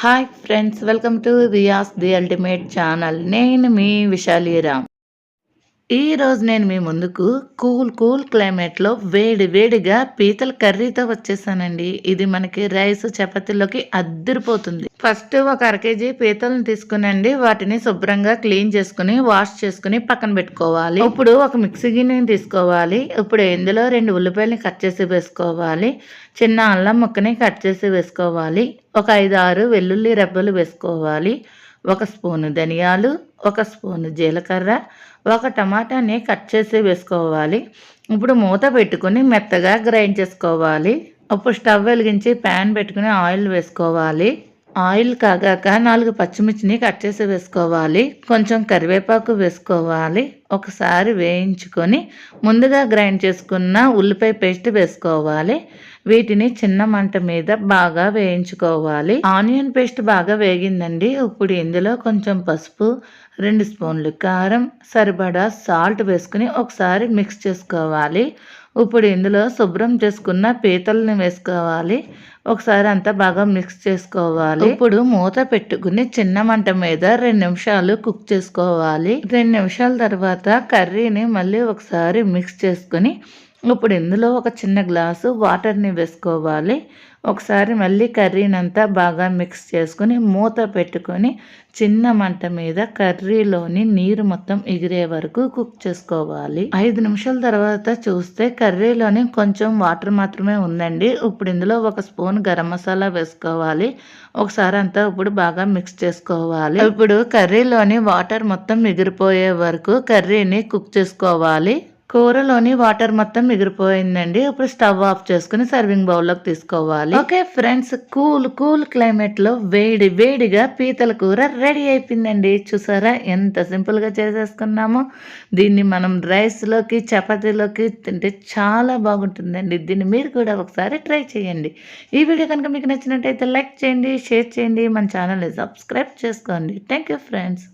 Hi friends welcome to Riyas the ultimate channel నేను మీ విశాలీరామ్ ఈ రోజు నేను మీ ముందుకు కూల్ కూల్ క్లైమేట్లో వేడి వేడిగా పీతల కర్రీతో వచ్చేసానండి. ఇది మనకి రైస్ చపాతీలోకి అద్దరిపోతుంది. ఫస్ట్ ఒక అర కేజీ పీతలను తీసుకునండి. వాటిని శుభ్రంగా క్లీన్ చేసుకుని వాష్ చేసుకుని పక్కన పెట్టుకోవాలి. ఇప్పుడు ఒక మిక్సీ గిన్నెని తీసుకోవాలి. ఇప్పుడు ఇందులో రెండు ఉల్లిపాయలని కట్ చేసి వేసుకోవాలి. చిన్న అల్లం ముక్కని కట్ చేసి వేసుకోవాలి. ఒక ఐదు ఆరు వెల్లుల్లి రెబ్బలు వేసుకోవాలి. ఒక స్పూను ధనియాలు ఒక స్పూను జీలకర్ర ఒక టమాటాని కట్ చేసి వేసుకోవాలి. ఇప్పుడు మూత పెట్టుకుని మెత్తగా గ్రైండ్ చేసుకోవాలి. అప్పుడు స్టవ్ వెలిగించి ప్యాన్ పెట్టుకుని ఆయిల్ వేసుకోవాలి. ఆయిల్ కాగాక నాలుగు పచ్చిమిర్చిని కట్ చేసి వేసుకోవాలి. కొంచెం కరివేపాకు వేసుకోవాలి. ఒకసారి వేయించుకొని ముందుగా గ్రైండ్ చేసుకున్న ఉల్లిపాయ పేస్ట్ వేసుకోవాలి. వీటిని చిన్న మంట మీద బాగా వేయించుకోవాలి. ఆనియన్ పేస్ట్ బాగా వేగిందండి. ఇప్పుడు ఇందులో కొంచెం పసుపు రెండు స్పూన్లు కారం సరిపడా సాల్ట్ వేసుకుని ఒకసారి మిక్స్ చేసుకోవాలి. ఇప్పుడు ఇందులో శుభ్రం చేసుకున్న పీతల్ని వేసుకోవాలి. ఒకసారి అంతా బాగా మిక్స్ చేసుకోవాలి. ఇప్పుడు మూత పెట్టుకుని చిన్న మంట మీద రెండు నిమిషాలు కుక్ చేసుకోవాలి. రెండు నిమిషాల తర్వాత కర్రీని మళ్ళీ ఒకసారి మిక్స్ చేసుకుని ఇప్పుడు ఇందులో ఒక చిన్న గ్లాసు వాటర్ని వేసుకోవాలి. ఒకసారి మళ్ళీ కర్రీనంతా బాగా మిక్స్ చేసుకొని మూత పెట్టుకొని చిన్న మంట మీద కర్రీలోని నీరు మొత్తం ఎగిరే వరకు కుక్ చేసుకోవాలి. ఐదు నిమిషాల తర్వాత చూస్తే కర్రీలోని కొంచెం వాటర్ మాత్రమే ఉందండి. ఇప్పుడు ఇందులో ఒక స్పూన్ గరం మసాలా వేసుకోవాలి. ఒకసారి అంతా ఇప్పుడు బాగా మిక్స్ చేసుకోవాలి. ఇప్పుడు కర్రీలోని వాటర్ మొత్తం ఎగిరిపోయే వరకు కర్రీని కుక్ చేసుకోవాలి. కూరలోని వాటర్ మొత్తం మిగిలిపోయిందండి ఇప్పుడు స్టవ్ ఆఫ్ చేసుకుని సర్వింగ్ బౌల్లోకి తీసుకోవాలి. ఓకే ఫ్రెండ్స్ కూల్ కూల్ క్లైమేట్లో వేడి వేడిగా పీతల కూర రెడీ అయిపోయిందండి. చూసారా ఎంత సింపుల్గా చేసేసుకున్నామో. దీన్ని మనం రైస్లోకి చపాతీలోకి తింటే చాలా బాగుంటుందండి. దీన్ని మీరు కూడా ఒకసారి ట్రై చేయండి. ఈ వీడియో కనుక మీకు నచ్చినట్టయితే లైక్ చేయండి షేర్ చేయండి. మన ఛానల్ని సబ్స్క్రైబ్ చేసుకోండి. Thank you friends.